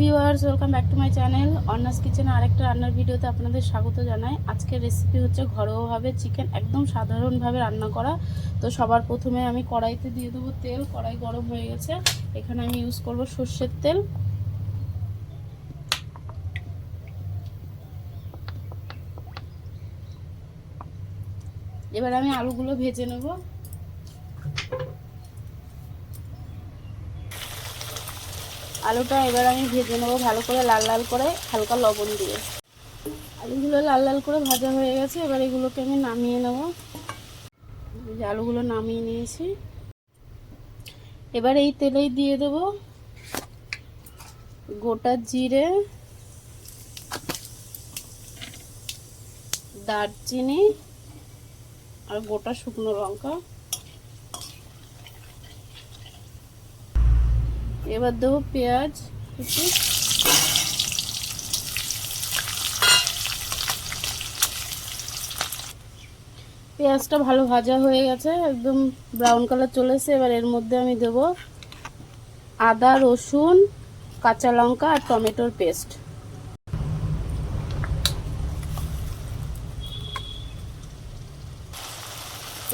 Viewers welcome back to my channel Anna's কিচেনে আরেকটা রান্নার ভিডিওতে আপনাদের স্বাগত জানাই। আজকের রেসিপি হচ্ছে ঘরোয়াভাবে চিকেন একদম সাধারণভাবে রান্না করা। তো সবার প্রথমে আমি কড়াইতে দিয়ে দেবো তেল। কড়াই গরম হয়ে গেছে। এখানে আমি ইউজ করব সর্ষের তেল। এবার আমি আলুগুলো ভেজে নেব। আলুটা এবার আমি ভেজে নেব ভালো করে লাল লাল করে, হালকা লবণ দিয়ে। আলুগুলো লাল লাল করে ভাজা হয়ে গেছে, এবার এগুলোকে আমি নামিয়ে নেব। যে আলুগুলো নামিয়ে নিয়েছি। এবার এই তেলেই দিয়ে দেব গোটা জিরে, দারচিনি আর গোটা শুকনো লঙ্কা। এবার দেবো পেঁয়াজ কিছু পেঁয়াজটা ভালো ভাজা হয়ে গেছে, একদম ব্রাউন কালার চলে এসে এবার এর মধ্যে আমি দেব আদা, রসুন, কাঁচা লঙ্কা আর টমেটোর পেস্ট।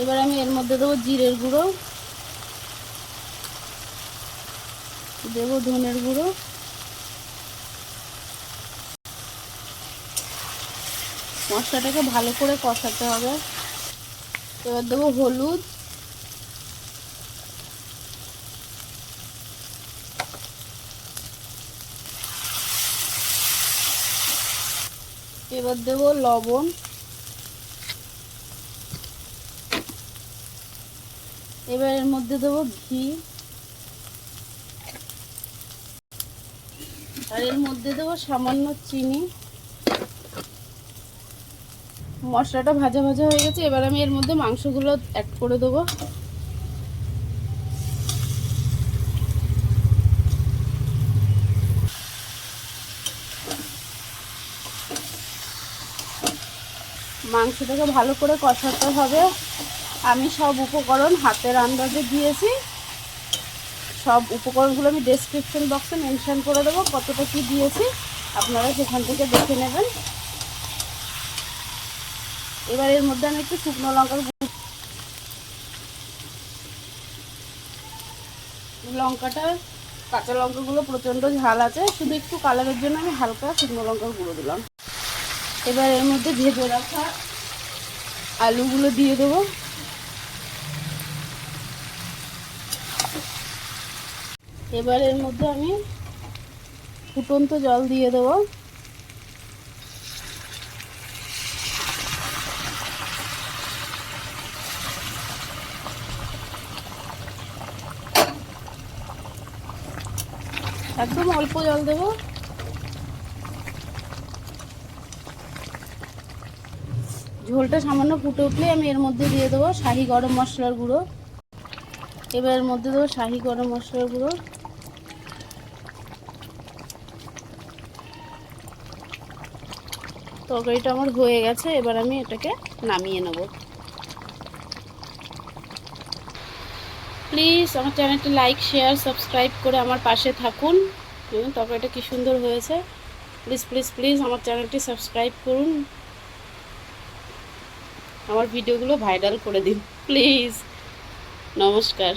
এবার আমি এর মধ্যে দেবো জিরের গুঁড়ো। দেবো ধনের গুঁড়ো। মশলাটাকে ভালো করে কষাতে হবে। এবার দেবো হলুদ। এবার দেবো লবণ। এবার এর মধ্যে দেবো ঘি। আর এর মধ্যে দেবো সামান্য চিনি। মশলাটা ভাজা ভাজা হয়ে গেছে, এবার আমি এর মধ্যে মাংসগুলো অ্যাড করে দেবো। মাংসটাকে ভালো করে কষাতে হবে। আমি সব উপকরণ হাতের আন্দাজে দিয়েছি। সব উপকরণগুলো আমি ডেসক্রিপশন বক্সে মেনশান করে দেবো, কতটা কী দিয়েছি, আপনারা সেখান থেকে দেখে নেবেন। এবার এর মধ্যে আমি একটু শুকনো লঙ্কার লঙ্কাটা, কাঁচা লঙ্কাগুলো প্রচণ্ড ঝাল আছে, শুধু একটু কালারের জন্য আমি হালকা শুকনো লঙ্কার গুঁড়ো দিলাম। এবার এর মধ্যে ভেজে রাখা আলুগুলো দিয়ে দেবো। এবার এর মধ্যে আমি ফুটন্ত জল দিয়ে দেবো। একদম অল্প জল দেবো। ঝোলটা সামান্য ফুটে উঠলে আমি এর মধ্যে দিয়ে দেবো শাহি গরম মশলার গুঁড়ো। এবার মধ্যে দেবো শাহি গরম মশলার গুঁড়ো। তরকারিটা আমার হয়ে গেছে, এবার আমি এটাকে নামিয়ে নেব। প্লিজ আমার চ্যানেলটি লাইক, শেয়ার, সাবস্ক্রাইব করে আমার পাশে থাকুন। তরকারিটা কি সুন্দর হয়েছে। প্লিজ প্লিজ প্লিজ আমার চ্যানেলটি সাবস্ক্রাইব করুন। আমার ভিডিওগুলো ভাইরাল করে দিন, প্লিজ। নমস্কার।